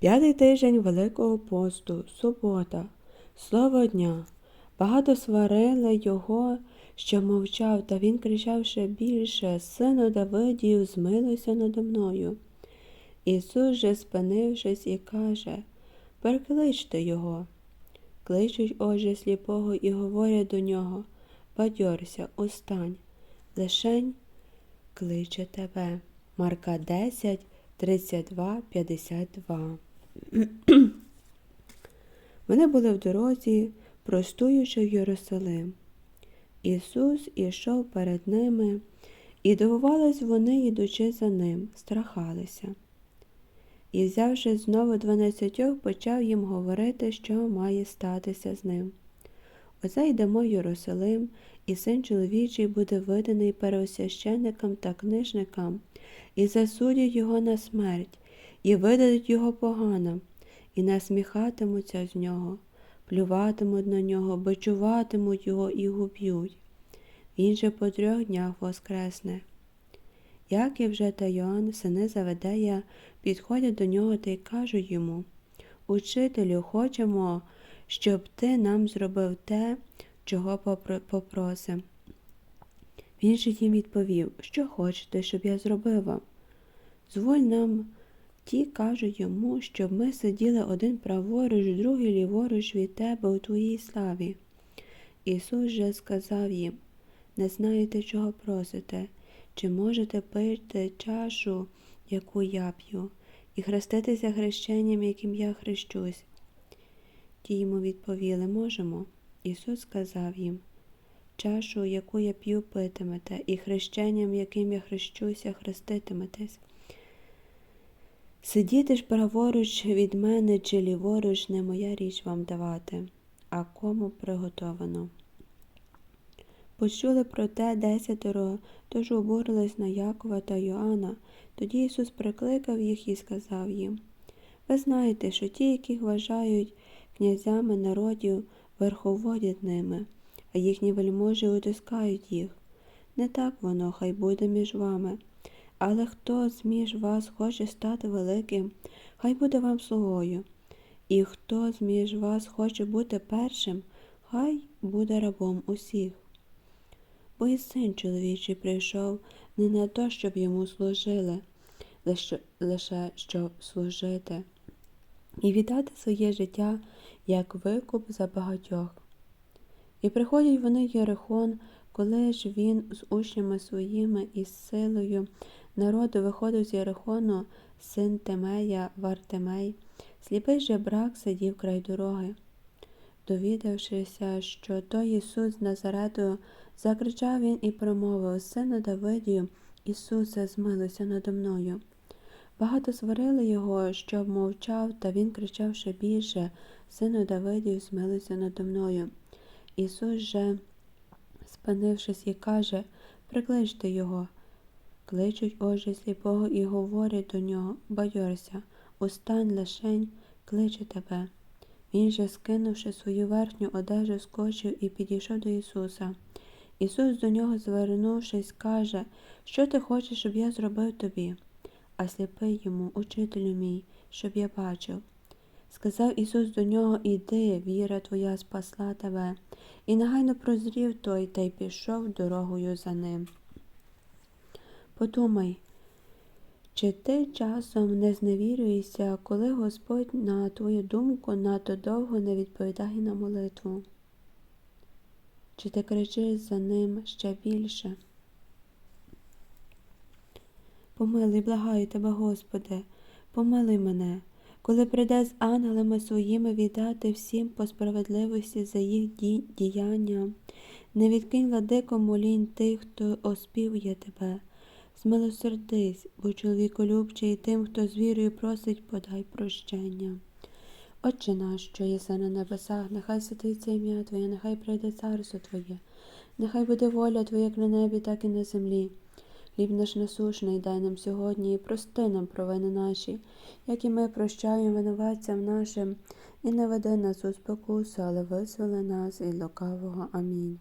П'ятий тиждень Великого посту, субота, слово дня. Багато сварили його, що мовчав, та він кричав ще більше Сину Давидів, змилуйся надо мною. Ісус же, спинившись, і каже Перекличте його. Кличуть отже сліпого і говорять до нього Бадьорся, устань, лишень кличе тебе. Марка 10, 32, 52 Вони були в дорозі, простуючи в Єрусалим. Ісус ішов перед ними, і дивувались вони, ідучи за ним, страхалися. І, взявши знову дванадцятьох, почав їм говорити, що має статися з ним. Оце йдемо в Єрусалим, і син чоловічий буде виданий первосвященникам та книжникам, і засудять його на смерть, і видадуть його погано, і насміхатимуться з нього, плюватимуть на нього, бичуватимуть його і губ'ють. Він же по трьох днях воскресне. Яків же та Йоанн, сини Заведея, підходять до нього та й кажуть йому Учителю, хочемо, щоб ти нам зробив те, чого попросим. Він же їм відповів, що хочете, щоб я зробив вам. Зволь нам ті кажуть йому, щоб ми сиділи один праворуч, другий ліворуч від тебе у твоїй славі. Ісус же сказав їм не знаєте, чого просите, чи можете пити чашу, яку я п'ю, і хреститися хрещенням, яким я хрещусь. Ті йому відповіли можемо. Ісус сказав їм чашу, яку я п'ю, питимете, і хрещенням, яким я хрещуся, хреститиметесь. Сидіти ж праворуч від мене чи ліворуч, не моя річ вам давати, а кому приготовано. Почули про те десятеро, тож обурились на Якова та Йоанна. Тоді Ісус прикликав їх і сказав їм Ви знаєте, що ті, яких вважають князями народів, верховодять ними, а їхні вельможі утискають їх. Не так воно, хай буде між вами. Але хто з між вас хоче стати великим, хай буде вам слугою. І хто з між вас хоче бути першим, хай буде рабом усіх. Бо і син чоловічий прийшов не на то, щоб йому служили, лише, щоб служити, і віддати своє життя як викуп за багатьох. І приходять вони Єрихон, коли ж він з учнями своїми і з силою народу виходив з Єрихону, син Темея, Вартемей, сліпий же брак сидів край дороги. Довідавшися, що той Ісус з Назарету, закричав він і промовив Сину Давидію, Ісусе, змилуйся надо мною. Багато сварили його, щоб мовчав, та він кричав ще більше Сину Давидію, змилуйся надо мною. Ісус же, спинившись, і каже Прикличте його. Кличуть отже сліпого і говорять до нього Бадьорся, устань лишень, кличе тебе. Він же, скинувши свою верхню одежу, скочив і підійшов до Ісуса. Ісус до нього, звернувшись, каже, Що ти хочеш, щоб я зробив тобі? А сліпий йому, учителю мій, щоб я бачив. Сказав Ісус до нього Іди, віра твоя спасла тебе, і негайно прозрів той та й пішов дорогою за ним. Подумай, чи ти часом не зневірюєшся, коли Господь, на твою думку, надто довго не відповідає на молитву? Чи ти кричиш за ним ще більше? Помилуй, благаю тебе, Господи, помилуй мене, коли прийде з ангелами своїми віддати всім по справедливості за їх діяння, не відкинь ладико молінь тих, хто оспівує тебе. Змилосердись, бо чоловіколюбчий тим, хто з вірою просить, подай прощення. Отче наш, що єси на небесах, нехай святиться ім'я Твоє, нехай прийде царство Твоє, нехай буде воля Твоя як на небі, так і на землі. Хліб наш насушний дай нам сьогодні і прости нам провини наші, як і ми прощаємо винуватцям нашим, і не веди нас у спокусу, але визволи нас від лукавого. Амінь.